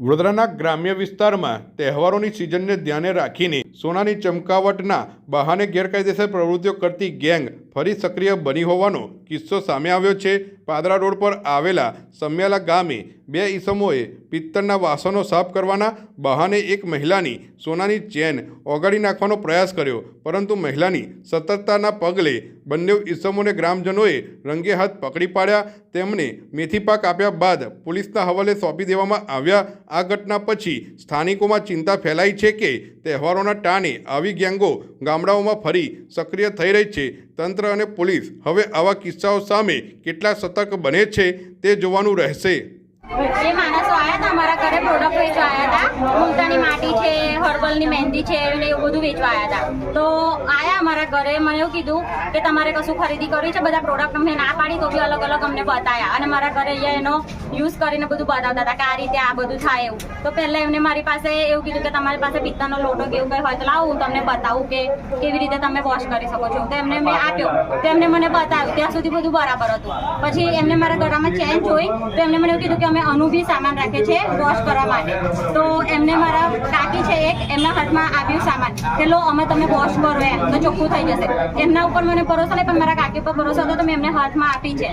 વડોદરાના ગ્રામ્ય વિસ્તારમાં તહેવારોની સિઝનને ધ્યાને રાખીને સોનાની ચમકાવટના બહાને ગેરકાયદેસર પ્રવૃત્તિઓ કરતી ગેંગ ફરી સક્રિય બની હોવાનો કિસ્સો સામે આવ્યો છે. પાદરા રોડ પર આવેલા સમ્યાલા ગામે બે ઈસમોએ પિત્તળના વાસણો સાફ કરવાના બહાને એક મહિલાની સોનાની ચેન ઓગાળી નાખવાનો પ્રયાસ કર્યો, પરંતુ મહિલાની સતર્કતાના પગલે બંને ઈસમોને ગ્રામજનોએ રંગે હાથ પકડી પાડ્યા. તેમને મેથી પાક આપ્યા બાદ પોલીસના હવાલે સોંપી દેવામાં આવ્યા. આ ઘટના પછી સ્થાનિકોમાં ચિંતા ફેલાઈ છે કે તહેવારોના ટાણે આવી ગેંગો ગામડાઓમાં ફરી સક્રિય થઈ રહી છે. તંત્ર અને પોલીસ હવે આવા કિસ્સાઓ સામે કેટલા સતર્ક બને છે તે જોવાનું રહેશે. એ માણસો આયા હતા અમારા ઘરે પ્રોડક્ટ વેચવા હતા મુલતાની માટી છે, હર્બલની મહેંદી છે ને એવું બધું વેચવા હતા. તો આયા અમારા ઘરે, મને કીધું કે તમારે કશું ખરીદી કરવી છે, બધા પ્રોડક્ટ અમને ના પાડી તો બી અલગ અલગ અમને બતાયા. અને મારા ઘરે અહીંયા એનો યુઝ કરીને બધું બતાવતા હતા કે આ રીતે આ બધું થાય એવું. તો પહેલા એમને મારી પાસે એવું કીધું કે તમારી પાસે પિત્તળનો લોટો કે એવું કંઈ હોય તો લાવો, હું તમને બતાવું કે કેવી રીતે તમે વોશ કરી શકો છો. તો એમને મેં આપ્યો. તો એમને મને બતાવ્યું. ત્યાં સુધી બધું બરાબર હતું. પછી એમને મારા ઘરમાં ચેન જોઈ, તો એમને મને એવું કીધું કે અમે અનુભવી સામાન રાખે છે વોશ કરવા માટે. તો એમને મારા કાકી છે એક, એમના હાથમાં આવ્યું સામાન. કે લો, અમે તમે વોશ કરો એમ. તો ચોખ્ખું થઈ જશે. એમના ઉપર મને ભરોસો નહીં, પણ મારા કાકી પર ભરોસો હતો તો મેં એમને હાથમાં આપી છે.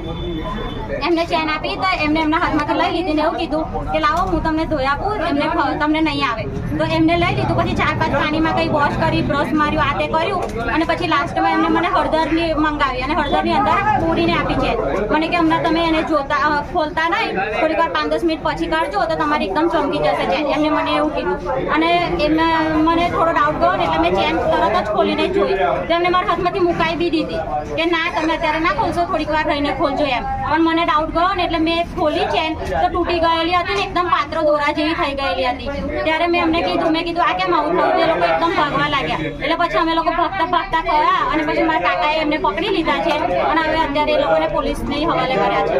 એમને ચેન આપી તો એમને એમના હાથમાંથી લઈ લીધી ને એવું કીધું કે લાવો, હું તમને ધોઈ આપું, એમને તમને નહીં આવે. તો એમને લઈ લીધું, પછી ચાર પાંચ પાણીમાં કંઈ વોશ કરી બ્રશ માર્યું, આ તે કર્યું, અને પછી લાસ્ટમાં એમને મને હળદરની મંગાવી અને હળદરની અંદર પૂરીને આપી છે. મને કે હમણાં તમે એને જોતા ખોલતા નહીં, થોડીક વાર પાંચ દસ મિનિટ પછી કાઢજો તો તમારી એકદમ ચમકી જશે ચેન એમને મને એવું કીધું. અને એમને, મને થોડો ડાઉટ ગયો ને એટલે મેં ચેન તરત જ ખોલીને જોઈ. તેમને મારા હાથમાંથી મુકાઈ બી દીધી. કે ના, તમે અત્યારે ના ખોલશો, થોડીક વાર રહીને ખોલજો એમ. પણ મને ડાઉટ ગયો ને એટલે મેં ખોલી ચેન તો તૂટી ગયેલી હતી ને એકદમ પાત્રો દોરા જેવી થઈ ગયેલી હતી. ત્યારે મેં એમને કીધું મેં કીધું આ કેમ આવું થયું? એ લોકો એકદમ ભાગવા લાગ્યા. એટલે પછી અમે લોકો ભક્ત ભાગતા ગયા અને પછી મારા કાકાએ એમને પકડી લીધા છે. અને હવે અત્યારે એ લોકોને પોલીસને હવાલે કર્યા છે.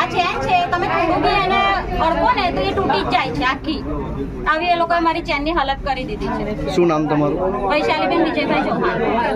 આ ચેન છે તમે થોડું બી એને અડકો ને તો એ તૂટી જ જાય છે આખી. આવી એ લોકોએ મારી ચેનની હાલત કરી દીધી છે. શું નામ તમારું? વૈશાલીબેન વિજયભાઈ ચૌહાણ.